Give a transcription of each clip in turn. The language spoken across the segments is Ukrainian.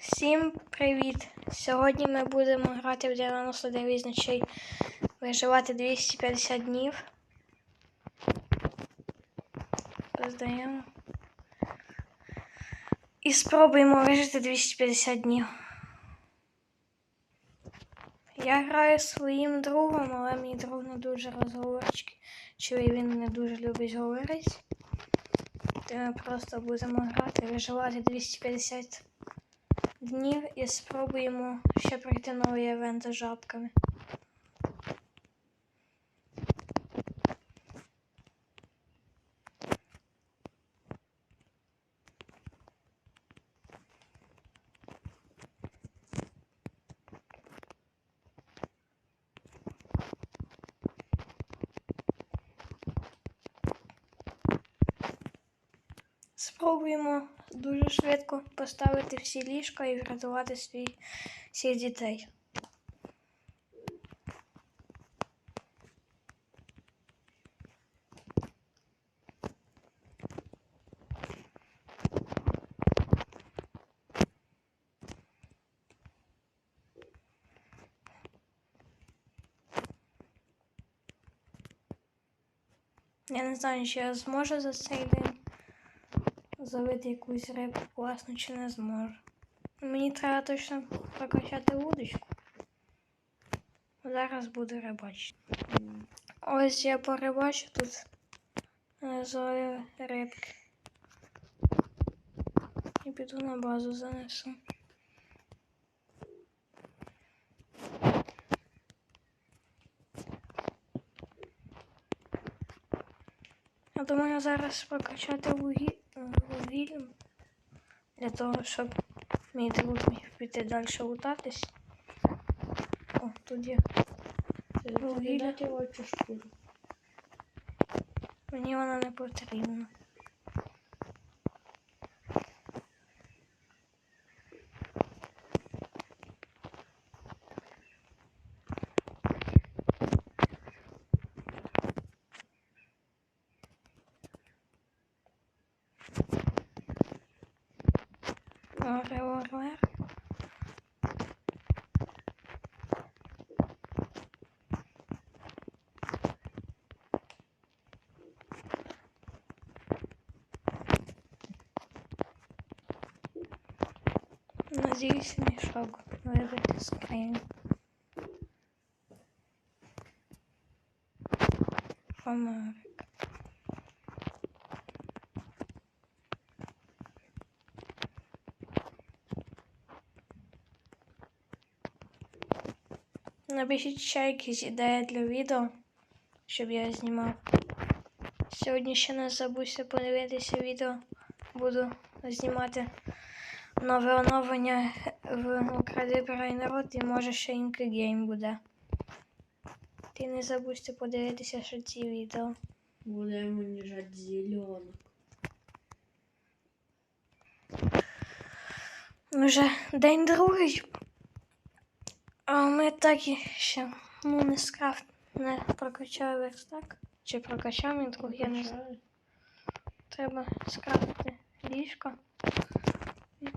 Всім привіт! Сьогодні ми будемо грати в 99 ночей, виживати 250 днів. Здаємо. І спробуємо вижити 250 днів. Я граю своїм другом, але мій друг не дуже розговорчий. Чи він не дуже любить говорити. Ми просто будемо грати, виживати 250 днів і спробуємо ще пройти новий івент з жабками. Спробуємо дуже швидко поставити всі ліжка і врятувати свій, всіх дітей. Я не знаю, чи я зможу за цей день зловити якусь рибку класну чи не зможу. Мені треба точно прокачати вудочку. Зараз буду рибачити. Ось я порибачу тут е, зловив рибки. І піду на базу занесу. Я думаю зараз прокачати вугі... вугілля для того, щоб мій друг міг піти далі лутатись. О, тут є вугілля. Мені вона не потрібна. Оре, оре. Надіюсь, мішок вибити з країни. Фомарик. Напишіть ще якісь ідеї для відео, щоб я знімав. Сьогодні ще не забудьте подивитися відео. Буду знімати нове оновлення в Укради народ і може ще інкогейм буде. Ти не забудьте подивитися ще ці відео. Будемо лежати зеленок. Вже день другий. А ми так і ще ну, не скрафт, не прокачав верстак. Чи прокачав він друг, я не знаю. Треба скрафтити ліжко.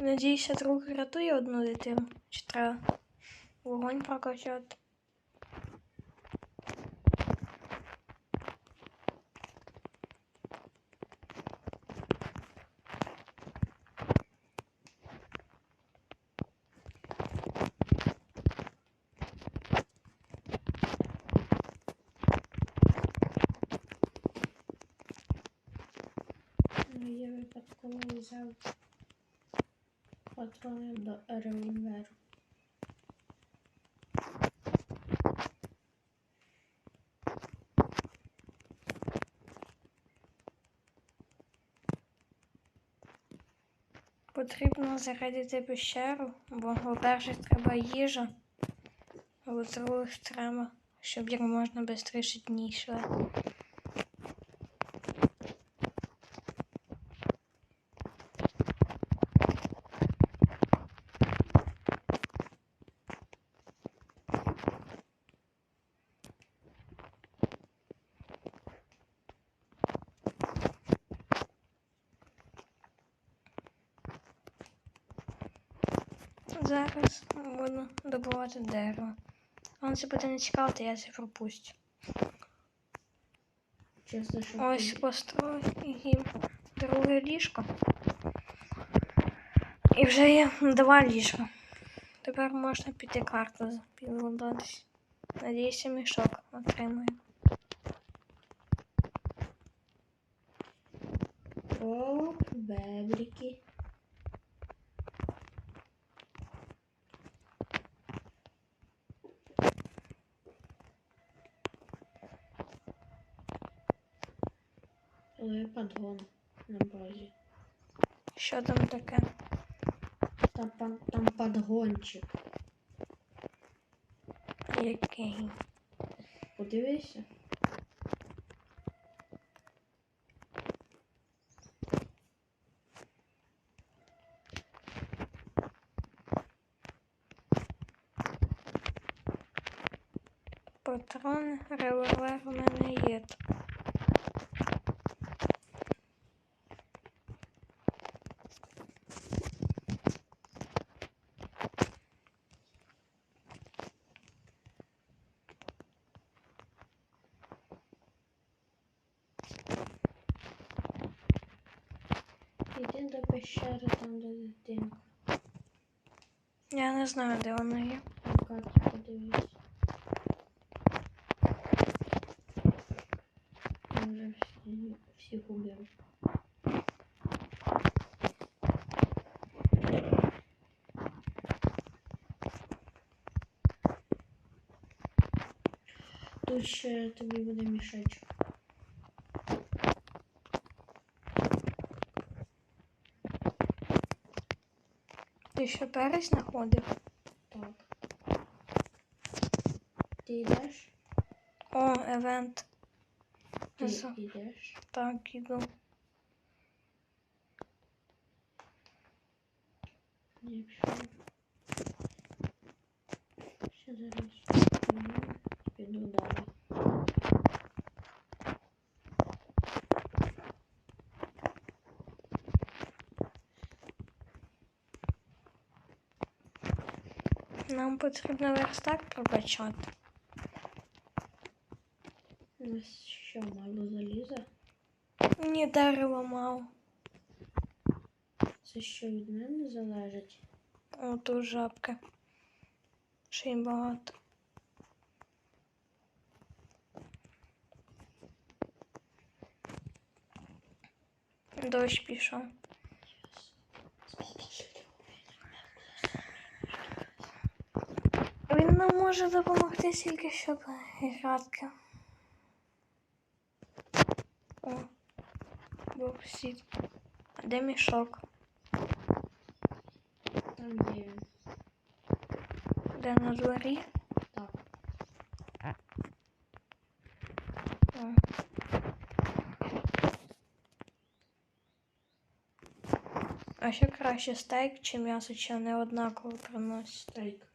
Надіюся, друг рятує одну дитину. Чи треба вогонь прокачати. Випадково взяв патрони до револьверу. Потрібно зарядити пещеру, бо, по-перше, треба їжа, а по-друге, треба, щоб як можна швидше дні йшли. Добувати дерево. Вам це буде не цікаво, то я це пропустю. Чесно, що Ось построю їм друге ліжко. І вже є два ліжка. Тепер можна піти карту підготуватись. Надіюся, мішок отримаю. О, бебліки. Подгон на базі. Що там таке? Там, там подгончик. Який? Подивися. Іди до пещери, там де дитинка. Я не знаю, де вона є. На карті подивись. Я вже всі, всіх убив. Тут ще тобі буде мішечок. Ти що перець знаходив? Так. Ти йдеш? О, евент. Ти Зо- йдеш? Так, іду. Не Нам потрібно верстак прокачати. У нас що, мало заліза? Ні, дерева мало. Це що від мене залежить? О, тут жабки. Ще й багато. Дощ пішов. Нам може допомогти тільки щоб градки. О, боксит. А де мішок? Там є. Де на дворі? Так. О. А що краще стейк чи м'ясо, чи не однаково приносить? Стейк.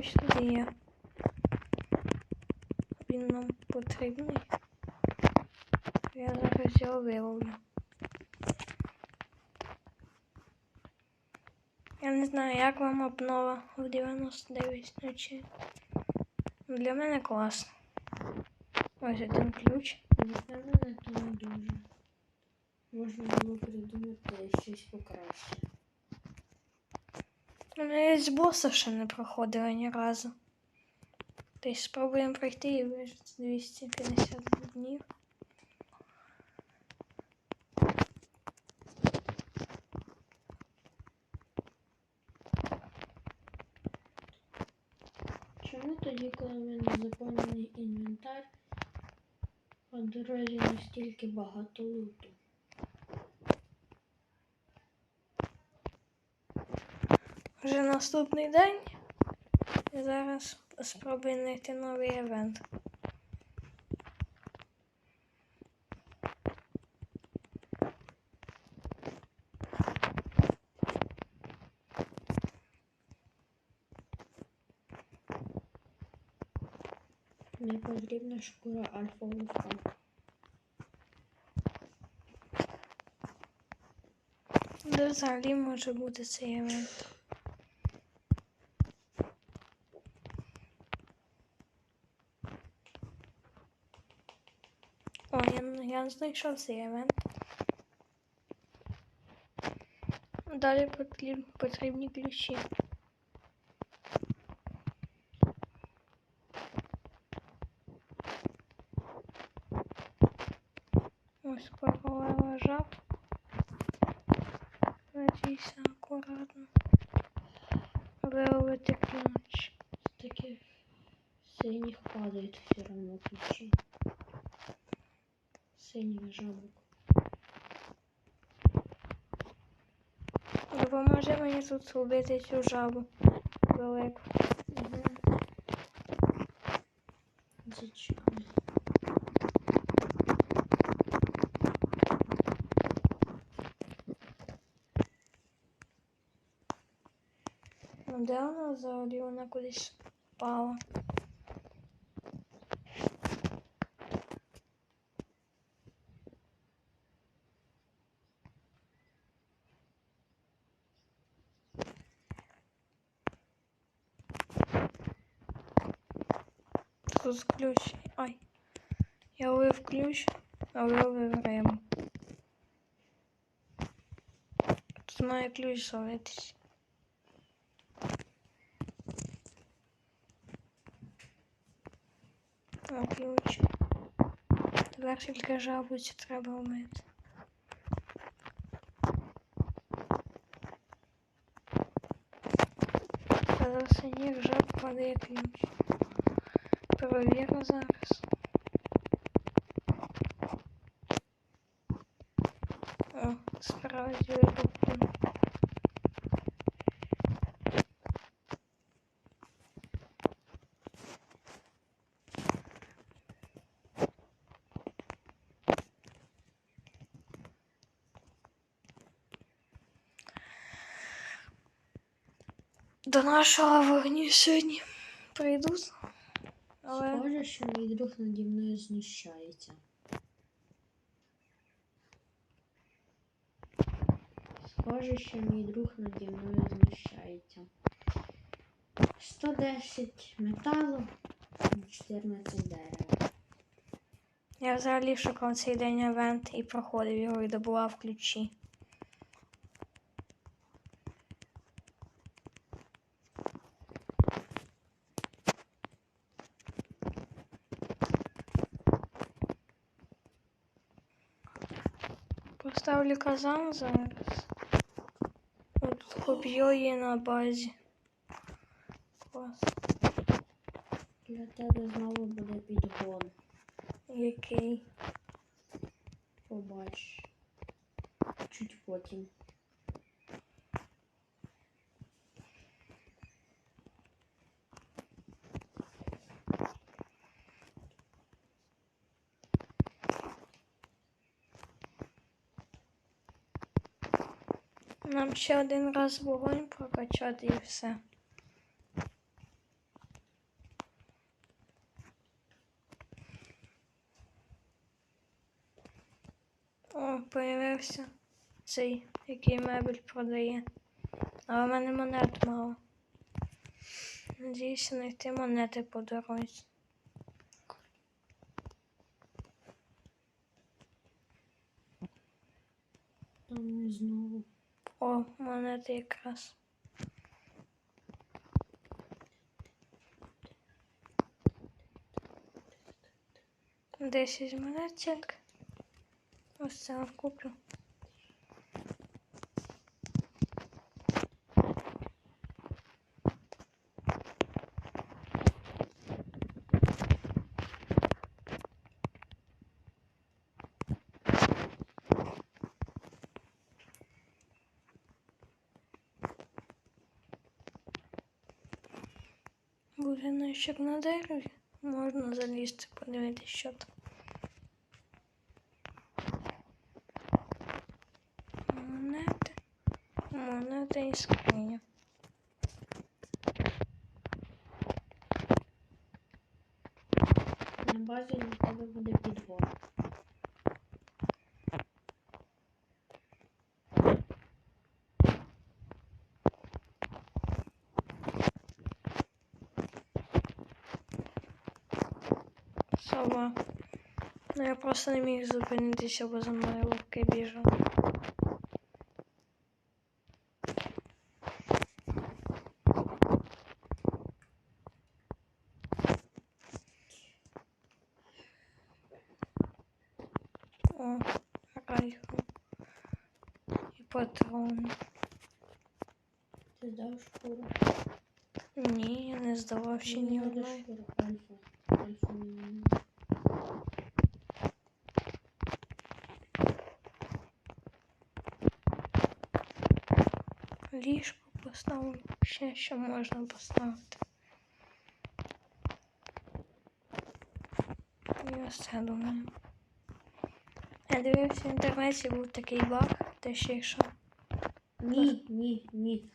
О, ключ тут є. Він нам потрібний. Я зараз його виловлю. Я не знаю, як вам обнова в 99 ночі. Для мене класно. Ось один ключ. Як на мене, то не дуже. Можна було придумати щось покраще. Ну, навіть з боса ще не проходила ні разу. Тобто спробуємо пройти і вижити 250 днів. Чому тоді, коли в мене заповнений інвентар, по дорозі настільки багато луту? Вже наступний день. Я зараз спробую знайти новий івент. Мені потрібна шкура альфа вулка. Де взагалі може бути цей івент? Знайшов цей івент. Далі потріб, потрібні ключі. Ось королева жаб. Надійся акуратно. Виловити ключ. Таких синіх падають все равно ключі. Синіх жабок. Допоможи мені тут убити цю жабу. Велику. Угу. Зачем? Ну де вона взагалі? Вона кудись впала. Тут ключ. Ай. Я ловив ключ, а виловив рибу. Тут має ключ зловитись. О, ключ. Тепер тільки жабу цю треба вмити. Та за синіх жаб падає ключ. Перевірю зараз. О, справді вибухнув. До нашого вогню сьогодні прийдуть. Але Схоже, що мій друг наді мною знущається. Схоже, що мій друг наді мною знущається. 110 металу, 14 дерева. я взагалі шукав цей день івент і проходив його і добував ключі. Поставлю казан зараз. От поб'ю її на базі. Клас. Для тебе знову буде підгон. Який? Побачиш. Чуть потім. Ще один раз вогонь прокачати і все. О, появився цей, який мебель продає. А в мене монет мало. Надіюся знайти монети по дорозі. Там знову. О, монети якраз. Десять монеток. Ось це куплю. Будиночок на дереві. Можна залізти, подивитися, що там. Монети. Монети і скриня. Сова. Ну я просто не міг зупинитися, бо за мною лапки біжав. О, райфу. І патрон. Ти здав шкуру. Ні, я не здавав ще Мені ні надо одної. шкуру альфа. Альфа мені. Ліжко поставлю. Ще що можна поставити. І ось це думаю. Я дивився в інтернеті, був такий баг, де ще якщо. Ні, ні, ні.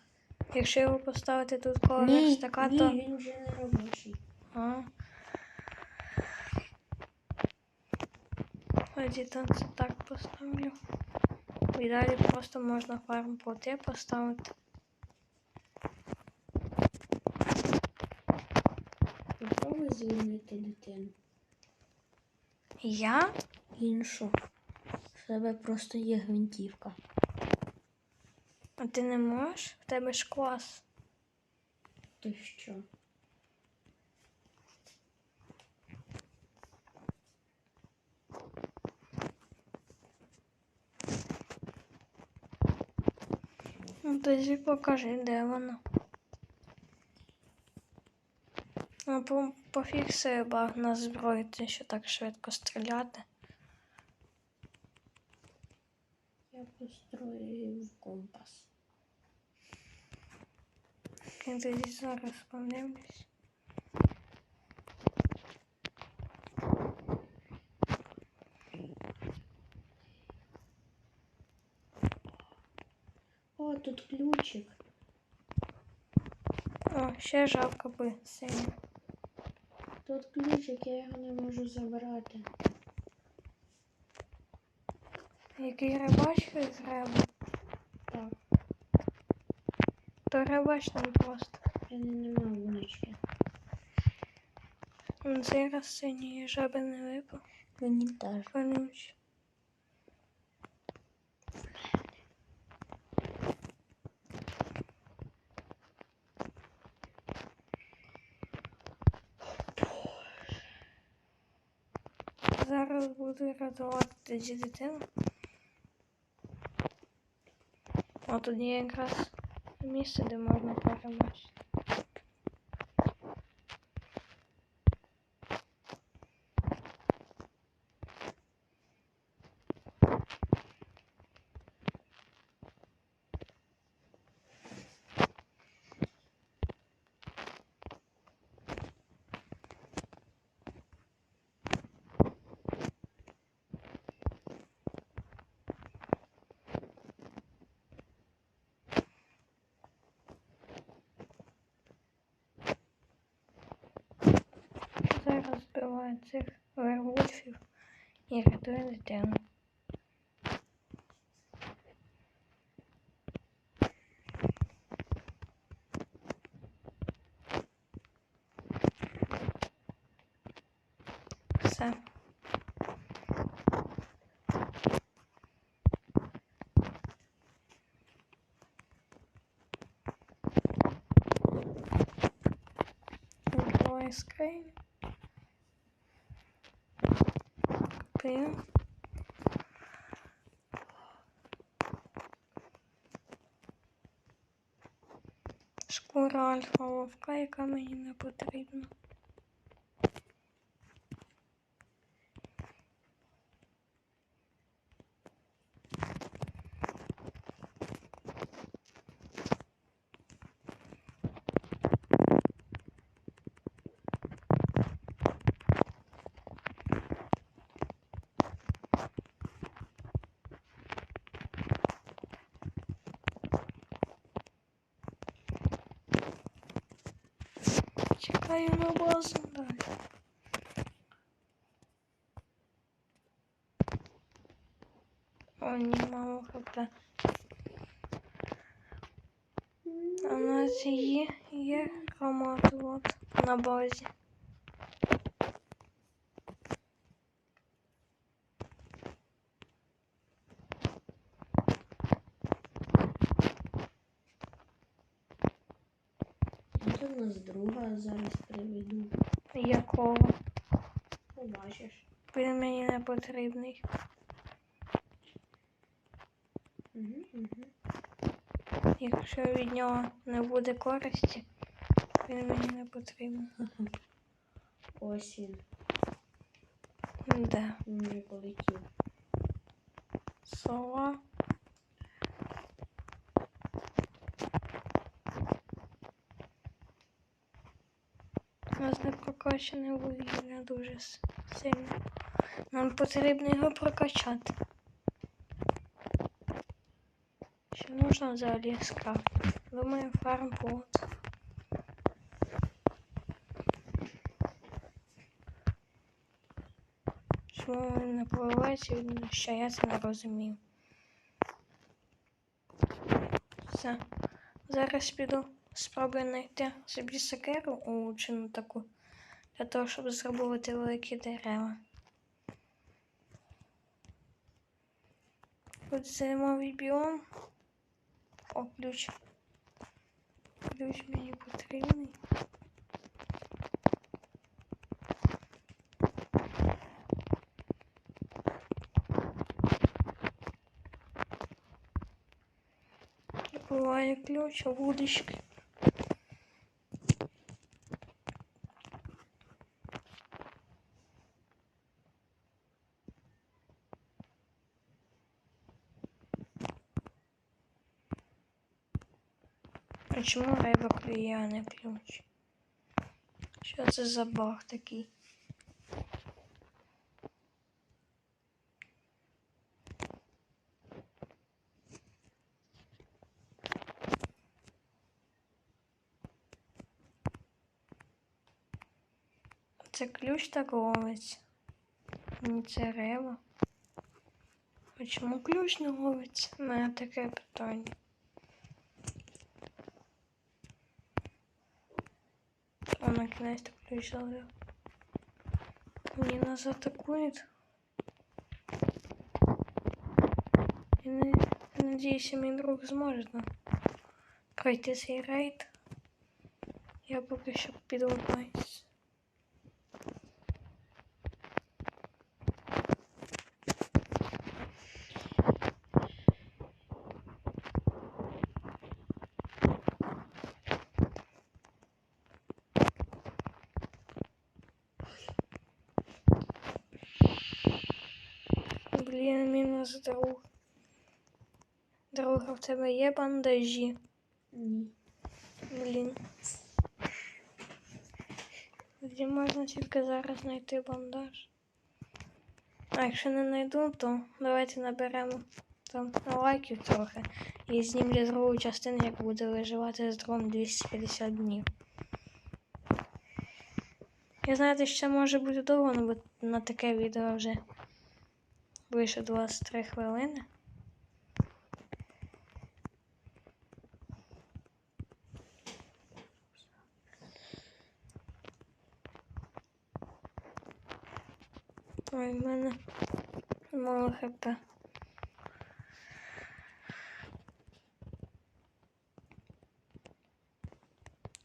Якщо його поставити тут коло Ні, верстака, ні, то. він вже не робочий. А. Тоді то це так поставлю. І далі просто можна фарм плоти поставити. Попробуй звільнити дитину. Я? Іншу. В тебе просто є гвинтівка. А ти не можеш? В тебе ж клас. То що? Ну тоді покажи, де вона. Ну, по, пофіксує баг на зброю, ти що так швидко стріляти. Я построю компас. Я тоді зараз подивлюсь. О, тут ключик. О, ще жабка би синя. Тут ключик, я його не можу забрати. Який рибач треба? Так, То рибач там просто. я не нема вудочки. Ну, Цей раз жаби не випав. Мені теж. Вонючий. Зараз буду рятувати тоді дитину. О, тут є якраз місце, де можна перебачити. Зараз збиваю цих вервольфів і рятую дитину. Все. Відкриваю скриню. Купив. Шкура альфа вовка, яка мені не потрібна. Kayma boğazında. Oynayamam o kadar. Она же е, е, хамат вот на базе. Потрібний. Угу, угу. Якщо від нього не буде користі, він мені не потрібен. Ось він. Де? Він полетів. Сова. У нас не прокачане вугілля дуже сильно. Нам потрібно його прокачати. Що можна взагалі скрафтити? Думаю, фармбот. Чому він не проливається, він ще я це не розумію. Все. Зараз піду спробую знайти собі сокеру у чину таку. Для того, щоб зробити великі дерева. Тут зимовий біом. О, ключ. Ключ мені потрібний. Буває ключ, а вудочки. А чому риба клює, а не ключ? Що це за баг такий? Це ключ так ловиться. Ні, це риба. А чому ключ не ловиться? У мене таке питання. А на кінець так ключ залив. Мені нас атакують. Я не, надіюся, мій друг зможе ну, пройти цей рейд. Я поки що піду вниз. Блін, мінус друг. Друга, в тебе є бандажі? Ні. Блін. Де можна тільки зараз знайти бандаж? А якщо не знайду, то давайте наберемо там лайків трохи і знімлю другу частину, як буде виживати з дрон 250 днів. Я знаєте, що це може бути довго, на таке відео вже вийшло 23 хвилини. Ой, в мене мало хп.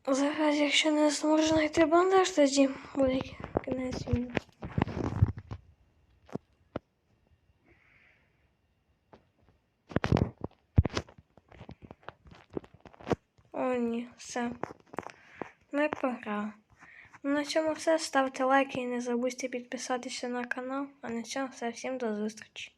Зараз, якщо не зможу знайти бандаж, тоді буде кінець відео. О, ні, все. Ми програли. Ну, На цьому все. Ставте лайки і не забудьте підписатися на канал. А на цьому все. Всім до зустрічі.